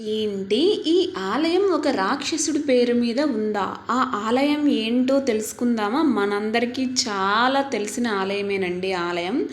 ఏంటి? ఈ ఆలయం ఒక రాక్షసుడి పేరు మీద ఉందా? ఆ ఆలయం ఏంటో తెలుసుకుందామా? మనందరికీ చాలా తెలిసిన ఆలయమేనండి ఆలయం.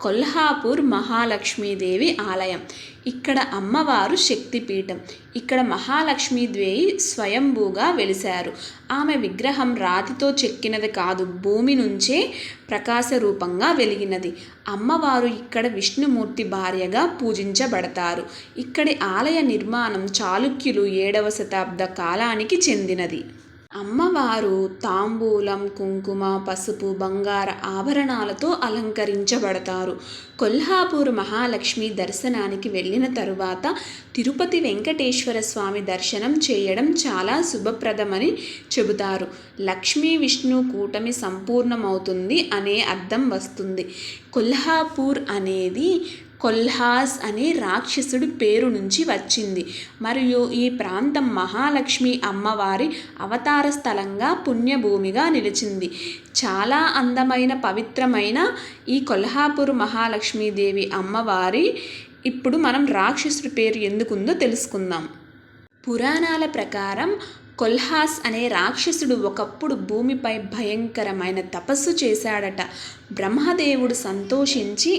కొల్హాపూర్ మహాలక్ష్మీదేవి ఆలయం. ఇక్కడ అమ్మవారు శక్తిపీఠం. ఇక్కడ మహాలక్ష్మీదేవి స్వయంభూగా వెలిశారు. ఆమె విగ్రహం రాతితో చెక్కినది కాదు భూమి నుంచే ప్రకాశ రూపంగా వెలిగినది. అమ్మవారు ఇక్కడ విష్ణుమూర్తి భార్యగా పూజించబడతారు. ఇక్కడి ఆలయ నిర్మాణం చాళుక్యులు ఏడవ శతాబ్ద కాలానికి చెందినది. అమ్మవారు తాంబూలం కుంకుమ పసుపు బంగార ఆభరణాలతో అలంకరించబడతారు. కొల్హాపూర్ మహాలక్ష్మి దర్శనానికి వెళ్ళిన తరువాత తిరుపతి వెంకటేశ్వర స్వామి దర్శనం చేయడం చాలా శుభప్రదమని చెబుతారు. లక్ష్మీ విష్ణు కూటమి సంపూర్ణమవుతుంది అనే అర్థం వస్తుంది. కొల్హాపూర్ అనేది కొల్హాస్ అనే రాక్షసుడి పేరు నుంచి వచ్చింది. మరియు ఈ ప్రాంతం మహాలక్ష్మి అమ్మవారి అవతార స్థలంగా పుణ్యభూమిగా నిలిచింది. చాలా అందమైన పవిత్రమైన ఈ కొల్హాపూర్ మహాలక్ష్మీదేవి అమ్మవారి ఇప్పుడు మనం రాక్షసుడి పేరు ఎందుకుందో తెలుసుకుందాం. పురాణాల ప్రకారం కొల్హాస్ అనే రాక్షసుడు ఒకప్పుడు భూమిపై భయంకరమైన తపస్సు చేశాడట. బ్రహ్మదేవుడు సంతోషించి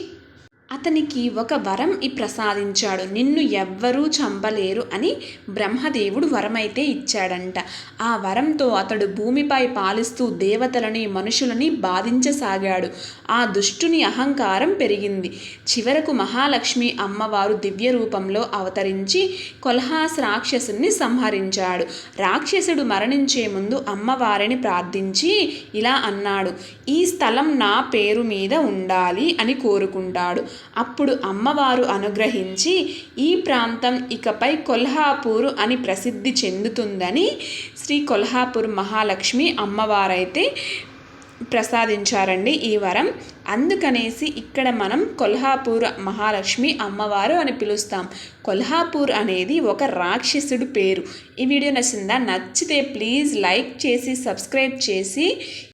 అతనికి ఒక వరం ఈ ప్రసాదించాడు. నిన్ను ఎవ్వరూ చంపలేరు అని బ్రహ్మదేవుడు వరమైతే ఇచ్చాడంట. ఆ వరంతో అతడు భూమిపై పాలిస్తూ దేవతలని మనుషులని బాధించసాగాడు. ఆ దుష్టుని అహంకారం పెరిగింది. చివరకు మహాలక్ష్మి అమ్మవారు దివ్య రూపంలో అవతరించి కొల్హాస్ రాక్షసుని సంహరించాడు. రాక్షసుడు మరణించే ముందు అమ్మవారిని ప్రార్థించి ఇలా అన్నాడు. ఈ స్థలం నా పేరు మీద ఉండాలి అని కోరుకుంటాడు. అప్పుడు అమ్మవారు అనుగ్రహించి ఈ ప్రాంతం ఇకపై కొల్హాపూరు అని ప్రసిద్ధి చెందుతుందని శ్రీ కొల్హాపూర్ మహాలక్ష్మి అమ్మవారైతే ప్రసాదించారండి ఈ వరం. అందుకనేసి ఇక్కడ మనం కొల్హాపూర్ మహాలక్ష్మి అమ్మవారు అని పిలుస్తాం. కొల్హాపూర్ అనేది ఒక రాక్షసుడు పేరు. ఈ వీడియో నచ్చిందా? నచ్చితే ప్లీజ్ లైక్ చేసి సబ్స్క్రైబ్ చేసి